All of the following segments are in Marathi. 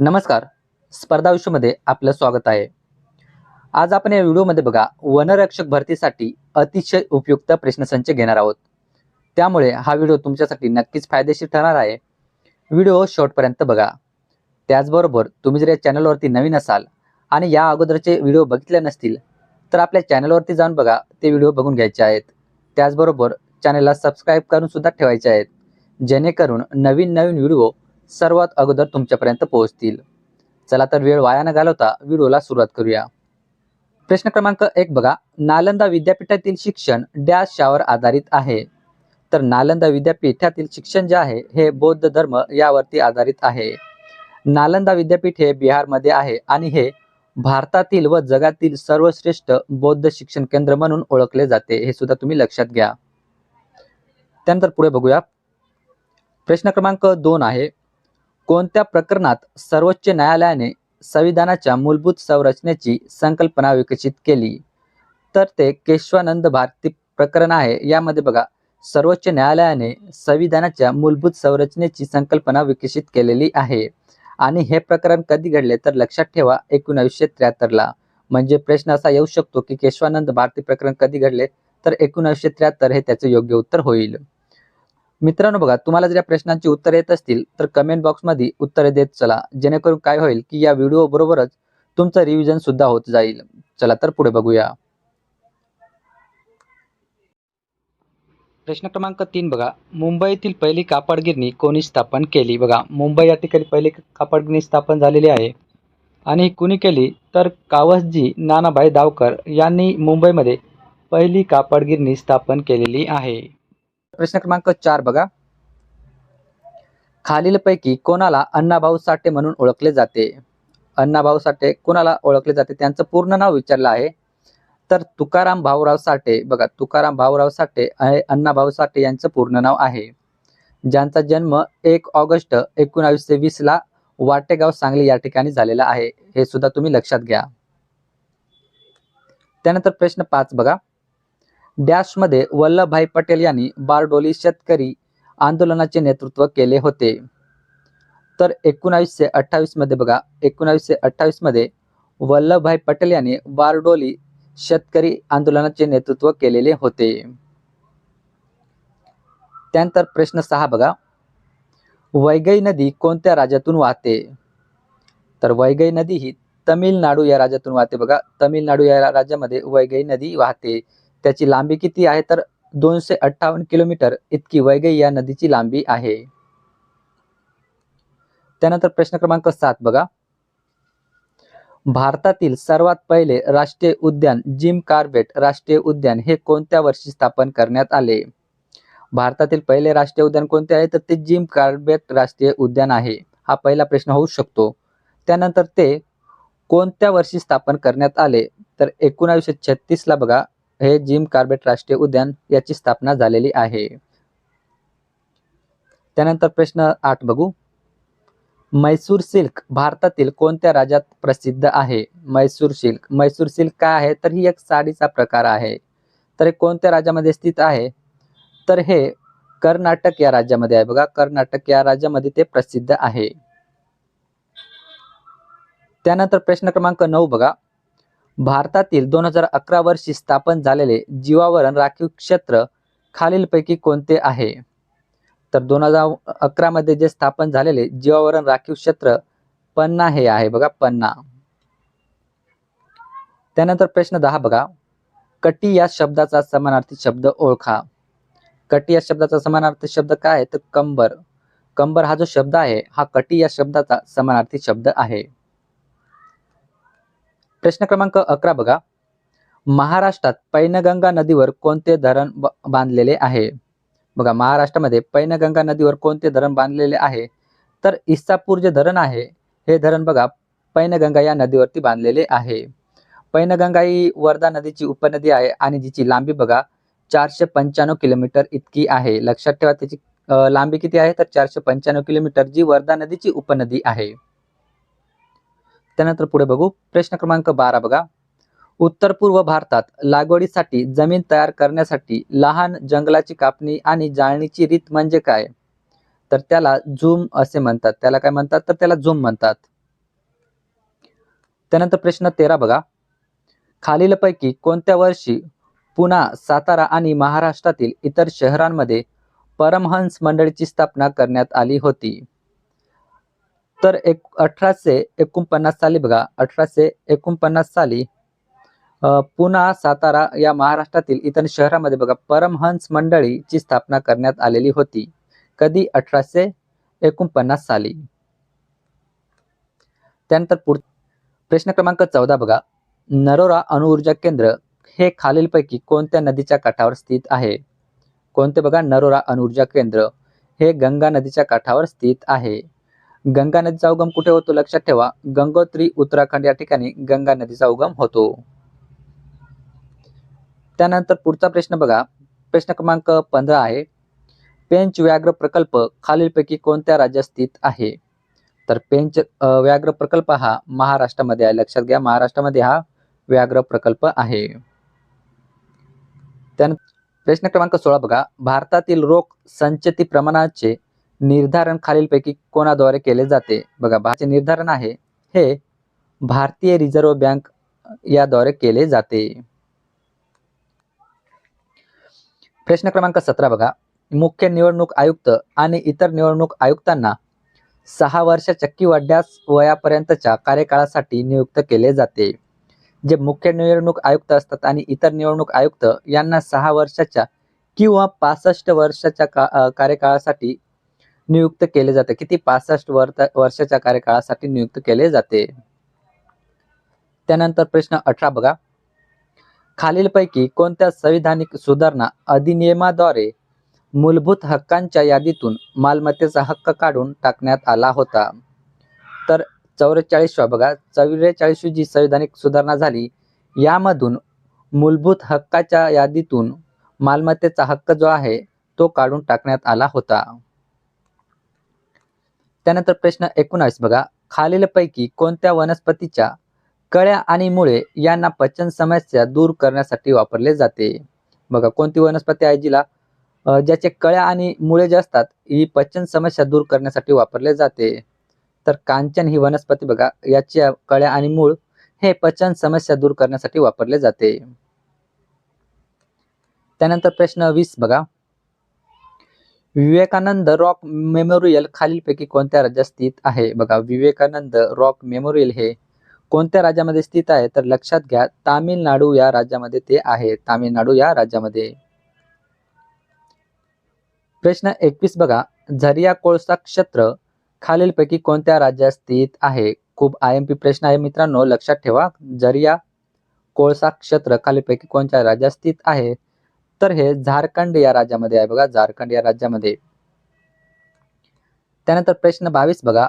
नमस्कार. स्पर्धा विश्वमध्ये आपलं स्वागत आहे. आज आपण या व्हिडिओमध्ये बघा वनरक्षक भरतीसाठी अतिशय उपयुक्त प्रश्नसंच घेणार आहोत. त्यामुळे हा व्हिडिओ तुमच्यासाठी नक्कीच फायदेशीर ठरणार आहे. व्हिडिओ शॉर्टपर्यंत बघा. त्याचबरोबर तुम्ही जर या चॅनलवरती नवीन असाल आणि या अगोदरचे व्हिडिओ बघितले नसतील तर आपल्या चॅनलवरती जाऊन बघा ते व्हिडिओ बघून घ्यायचे आहेत. त्याचबरोबर चॅनलला सबस्क्राईब करून सुद्धा ठेवायचे आहेत. जेणेकरून नवीन नवीन व्हिडिओ सर्वात अगोदर तुमच्यापर्यंत पोहोचतील. चला तर वेळ वाया न घालवता व्हिडिओला सुरुवात करूया. प्रश्न क्रमांक एक बघा. नालंदा विद्यापीठातील शिक्षण डॅशवर आधारित आहे. तर नालंदा विद्यापीठातील शिक्षण जे आहे हे बौद्ध धर्म यावरती आधारित आहे. नालंदा विद्यापीठ हे बिहारमध्ये आहे आणि हे भारतातील व जगातील सर्वश्रेष्ठ बौद्ध शिक्षण केंद्र म्हणून ओळखले जाते. हे सुद्धा तुम्ही लक्षात घ्या. त्यानंतर पुढे बघूया. प्रश्न क्रमांक दोन आहे. कोणत्या प्रकरणात सर्वोच्च न्यायालयाने संविधानाच्या मूलभूत संरचनेची संकल्पना विकसित केली? तर ते केशवानंद भारती प्रकरण आहे. यामध्ये बघा सर्वोच्च न्यायालयाने संविधानाच्या मूलभूत संरचनेची संकल्पना विकसित केलेली आहे. आणि हे प्रकरण कधी घडले तर लक्षात ठेवा एकोणावीसशे त्र्याहत्तरला. म्हणजे प्रश्न असा येऊ शकतो की केशवानंद भारती प्रकरण कधी घडले तर एकोणावीसशे त्र्याहत्तर हे त्याचे योग्य उत्तर होईल. मित्रांनो बघा तुम्हाला जर या प्रश्नांची उत्तरे येत असतील तर कमेंट बॉक्समध्ये उत्तरे देत चला. जेणेकरून काय होईल की या व्हिडिओ बरोबरच तुमचं रिव्हिजन सुद्धा होत जाईल. चला तर पुढे बघूया. प्रश्न क्रमांक तीन बघा. मुंबईतील पहिली कापडगिरणी कोणी स्थापन केली? बघा मुंबई या ठिकाणी पहिली कापडगिरणी स्थापन झालेली आहे. आणि कुणी केली? तर कावसजी नानाभाई दावकर यांनी मुंबईमध्ये पहिली कापडगिरणी स्थापन केलेली आहे. प्रश्न क्रमांक चार बघा. खालीलपैकी कोणाला अण्णाभाऊ साठे म्हणून ओळखले जाते? अण्णाभाऊ साठे कोणाला ओळखले जाते? त्यांचं पूर्ण नाव विचारलं आहे. तर तुकाराम भाऊराव साठे बघा तुकाराम भाऊराव साठे अण्णाभाऊ साठे यांचं पूर्ण नाव आहे. ज्यांचा जन्म एक ऑगस्ट एकोणावीसशे वीस ला वाटेगाव सांगली या ठिकाणी झालेला आहे. हे सुद्धा तुम्ही लक्षात घ्या. त्यानंतर प्रश्न पाच बघा. डॅशमध्ये वल्लभभाई पटेल यांनी बारडोली शेतकरी आंदोलनाचे नेतृत्व केले होते. तर एकोणावीसशे अठ्ठावीसमध्ये बघा एकोणावीसशे अठ्ठावीसमध्ये वल्लभभाई पटेल यांनी बारडोली शेतकरी आंदोलनाचे नेतृत्व केलेले होते. त्यानंतर प्रश्न सहा बघा. वैगई नदी कोणत्या राज्यातून वाहते? तर वैगई नदी ही तमिळनाडू या राज्यातून वाहते बघा. तमिळनाडू या राज्यामध्ये वैगई नदी वाहते. त्याची लांबी किती आहे? तर दोनशे अठ्ठावन्न किलोमीटर इतकी वैगई या नदीची लांबी आहे. त्यानंतर प्रश्न क्रमांक सात बघा. भारतातील सर्वात पहिले राष्ट्रीय उद्यान जिम कार्बेट राष्ट्रीय उद्यान हे कोणत्या वर्षी स्थापन करण्यात आले? भारतातील पहिले राष्ट्रीय उद्यान कोणते आहे? तर ते जिम कार्बेट राष्ट्रीय उद्यान आहे. हा पहिला प्रश्न होऊ शकतो. त्यानंतर ते कोणत्या वर्षी स्थापन करण्यात आले? तर एकोणावीसशे छत्तीस ला बघा. हे जिम कार्बेट राष्ट्रीय उद्यान याची स्थापना झालेली आहे. त्यानंतर प्रश्न आठ बघू. मैसूर सिल्क भारतातील कोणत्या राज्यात प्रसिद्ध आहे? मैसूर सिल्क. मैसूर सिल्क काय आहे? तर ही एक साडीचा प्रकार आहे. तर हे कोणत्या राज्यामध्ये स्थित आहे? तर हे कर्नाटक या राज्यामध्ये आहे. बघा कर्नाटक या राज्यामध्ये ते प्रसिद्ध आहे. त्यानंतर प्रश्न क्रमांक नऊ बघा. भारतातील दोन हजार अकरा वर्षी स्थापन झालेले जीवावरण राखीव क्षेत्र खालीलपैकी कोणते आहे? तर दोन हजार अकरामध्ये जे स्थापन झालेले जीवावरण राखीव क्षेत्र पन्ना हे आहे बघा पन्ना. त्यानंतर प्रश्न दहा बघा. कटी या शब्दाचा समानार्थी शब्द ओळखा. कटी या शब्दाचा समानार्थी शब्द काय आहे? तर कंबर. कंबर हा जो शब्द आहे हा कटी या शब्दाचा समानार्थी शब्द आहे. प्रश्न क्रमांक अकरा बघा. महाराष्ट्रात पैनगंगा नदीवर कोणते धरण ब- बांधलेले आहे? बघा महाराष्ट्रामध्ये पैनगंगा नदीवर कोणते धरण बांधलेले आहे? तर इस्तापूर जे धरण आहे हे धरण बघा पैनगंगा या नदीवरती बांधलेले आहे. पैनगंगा ही वर्धा नदीची उपनदी आहे आणि जिची लांबी बघा चारशे पंच्याण्णव किलोमीटर इतकी आहे. लक्षात ठेवा त्याची लांबी किती आहे? तर चारशे पंच्याण्णव किलोमीटर जी वर्धा नदीची उपनदी आहे. त्यानंतर पुढे बघू. प्रश्न क्रमांक बारा बघा. उत्तर पूर्व भारतात लागवडीसाठी जमीन तयार करण्यासाठी लहान जंगलाची कापणी आणि जाळणीची रीत म्हणजे काय? तर त्याला झूम असे म्हणतात. त्याला काय म्हणतात? तर त्याला झूम म्हणतात. त्यानंतर प्रश्न तेरा बघा. खालीलपैकी कोणत्या वर्षी पुणा सातारा आणि महाराष्ट्रातील इतर शहरांमध्ये परमहंस मंडळीची स्थापना करण्यात आली होती? तर एक अठराशे एकोणपन्नास साली बघा अठराशे एकोणपन्नास साली अ, पुणा सातारा या महाराष्ट्रातील इतर शहरामध्ये बघा परमहंस मंडळीची स्थापना करण्यात आलेली होती. कधी? अठराशे एकोणपन्नास साली. त्यानंतर पुढ प्रश्न क्रमांक चौदा बघा. नरोरा अणुऊर्जा केंद्र हे खालीलपैकी कोणत्या नदीच्या काठावर स्थित आहे? कोणते बघा? नरोरा अणुऊर्जा केंद्र हे गंगा नदीच्या काठावर स्थित आहे. गंगा नदीचा उगम कुठे होतो लक्षात ठेवा. गंगोत्री उत्तराखंड या ठिकाणी गंगा नदीचा उगम होतो. त्यानंतर पुढचा प्रश्न बघा. प्रश्न क्रमांक पंधरा आहे. पेंच व्याघ्र प्रकल्प खालीलपैकी कोणत्या राज्यात स्थित आहे? तर पेंच व्याघ्र प्रकल्प हा महाराष्ट्रामध्ये आहे. लक्षात घ्या महाराष्ट्रामध्ये हा व्याघ्र प्रकल्प आहे. त्यानंतर प्रश्न क्रमांक सोळा बघा. भारतातील रोख संचती प्रमाणाचे निर्धारण खालीलपैकी कोणाद्वारे केले जाते? बघा भाचे निर्धारण आहे. हे भारतीय रिझर्व्ह बँक याद्वारे केले जाते. प्रश्न क्रमांक सतरा बघा. मुख्य निवडणूक आयुक्त आणि इतर निवडणूक आयुक्तांना सहा वर्ष चक्की वाढण्यास वयापर्यंतच्या कार्यकाळासाठी नियुक्त केले जाते. जे मुख्य निवडणूक आयुक्त असतात आणि इतर निवडणूक आयुक्त यांना सहा वर्षाच्या किंवा पासष्ट वर्षाच्या का कार्यकाळासाठी नियुक्त केले जाते. किती पासष्ट वर्षाच्या कार्यकाळासाठी नियुक्त केले जाते? त्यानंतर प्रश्न अठरा बघा. खालीलपैकी कोणत्या संविधानिक सुधारणा अधिनियमाद्वारे मूलभूत हक्कांच्या यादीतून मालमत्तेचा हक्क काढून टाकण्यात आला होता? तर चौवेचाळीसवा बघा. चौवेचाळीसवी जी संविधानिक सुधारणा झाली यामधून मूलभूत हक्काच्या यादीतून मालमत्तेचा हक्क जो आहे तो काढून टाकण्यात आला होता. त्यानंतर प्रश्न एकोणावीस बघा. खालीलपैकी कोणत्या वनस्पतीच्या कळ्या आणि मुळे यांना पचन समस्या दूर करण्यासाठी वापरले जाते? बघा कोणती वनस्पती आहे जिला ज्याचे कळ्या आणि मुळे जे असतात ही पचन समस्या दूर करण्यासाठी वापरले जाते? तर कांचन ही वनस्पती बघा याच्या कळ्या आणि मूळ हे पचन समस्या दूर करण्यासाठी वापरले जाते. त्यानंतर प्रश्न वीस बघा. विवेकानंद रॉक मेमोरियल खालीलपैकी कोणत्या राज्यात स्थित आहे? बघा विवेकानंद रॉक मेमोरियल हे कोणत्या राज्यामध्ये स्थित आहे? तर लक्षात घ्या तामिळनाडू या राज्यामध्ये ते आहे. तामिळनाडू या राज्यामध्ये. प्रश्न एकवीस बघा. झरिया कोळसा क्षेत्र खालीलपैकी कोणत्या राज्यात स्थित आहे? खूप आय एम पी प्रश्न आहे मित्रांनो. लक्षात ठेवा झरिया कोळसा क्षेत्र खालीलपैकी कोणत्या राज्यात स्थित आहे? तर हे झारखंड या राज्यामध्ये आहे बघा झारखंड या राज्यामध्ये. त्यानंतर प्रश्न बावीस बघा.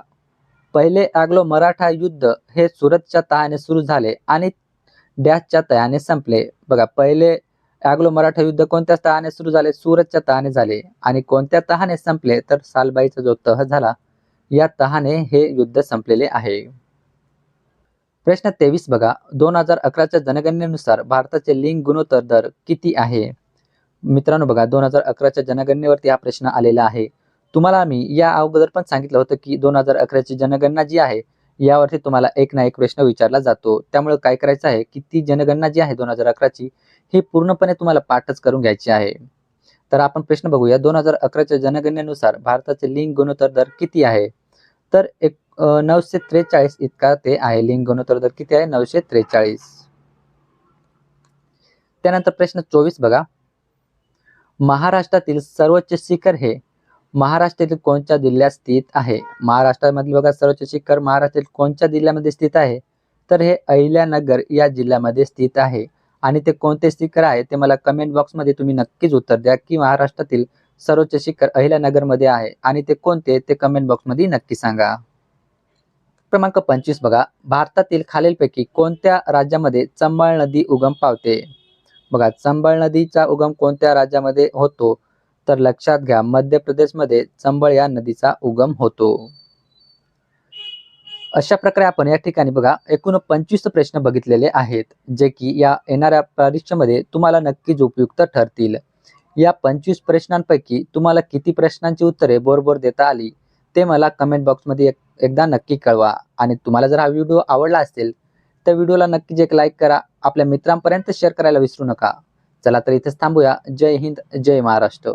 पहिले अँग्लो मराठा युद्ध हे सुरतच्या तहाने सुरू झाले आणि डॅशच्या तहाने संपले. बघा पहिले अँग्लो मराठा युद्ध कोणत्या तहाने सुरू झाले? सुरतच्या तहाने झाले. आणि कोणत्या तहाने संपले? तर सालबाईचा जो तह झाला या तहाने हे युद्ध संपलेले आहे. प्रश्न तेवीस बघा. दोन हजार अकराच्या जनगणनेनुसार भारताचे लिंग गुणोत्तर दर किती आहे? मित्रांनो बघा दोन हजार अकराच्या जनगणनेवरती हा प्रश्न आलेला आहे. तुम्हाला आम्ही या अगोदर पण सांगितलं होतं की दोन हजार अकराची जनगणना जी आहे यावरती तुम्हाला एक ना एक प्रश्न विचारला जातो. त्यामुळे काय करायचं आहे की ती जनगणना जी आहे दोन हजार अकराची ही पूर्णपणे तुम्हाला पाठच करून घ्यायची आहे. तर आपण प्रश्न बघूया. दोन हजार अकराच्या जनगणनेनुसार भारताचे लिंग गुणोत्तर दर किती आहे? तर एक नऊशे त्रेचाळीस इतका ते आहे. लिंग गुणोत्तर दर किती आहे? नऊशे त्रेचाळीस. त्यानंतर प्रश्न चोवीस बघा. महाराष्ट्रातील सर्वोच्च शिखर हे महाराष्ट्रातील कोणत्या जिल्ह्यात स्थित आहे? महाराष्ट्रामधील बघा सर्वोच्च शिखर महाराष्ट्रातील कोणत्या जिल्ह्यामध्ये स्थित आहे? तर हे अहिल्यानगर या जिल्ह्यामध्ये स्थित आहे. आणि ते कोणते शिखर आहे ते मला कमेंट बॉक्समध्ये तुम्ही नक्कीच उत्तर द्या की महाराष्ट्रातील सर्वोच्च शिखर अहिल्यानगरमध्ये आहे. आणि ते कोणते ते कमेंट बॉक्समध्ये नक्की सांगा. क्रमांक पंचवीस बघा. भारतातील खालीलपैकी कोणत्या राज्यामध्ये चंबळ नदी उगम पावते? बघा चंबळ नदीचा उगम कोणत्या राज्यामध्ये होतो? तर लक्षात घ्या मध्य प्रदेशमध्ये चंबळ या नदीचा उगम होतो. अशा प्रकारे आपण या ठिकाणी बघा एकूण पंचवीस प्रश्न बघितलेले आहेत जे की या येणाऱ्या परीक्षेमध्ये तुम्हाला नक्कीच उपयुक्त ठरतील. या पंचवीस प्रश्नांपैकी तुम्हाला किती प्रश्नांची उत्तरे बरोबर देता आली ते मला कमेंट बॉक्समध्ये एक एकदा नक्की कळवा. आणि तुम्हाला जर हा व्हिडिओ आवडला असेल तर व्हिडिओला नक्कीच एक लाईक करा आपल्या मित्रांपर्यंत शेअर करायला विसरू नका. चला तर इथेच थांबूया. जय हिंद जय महाराष्ट्र.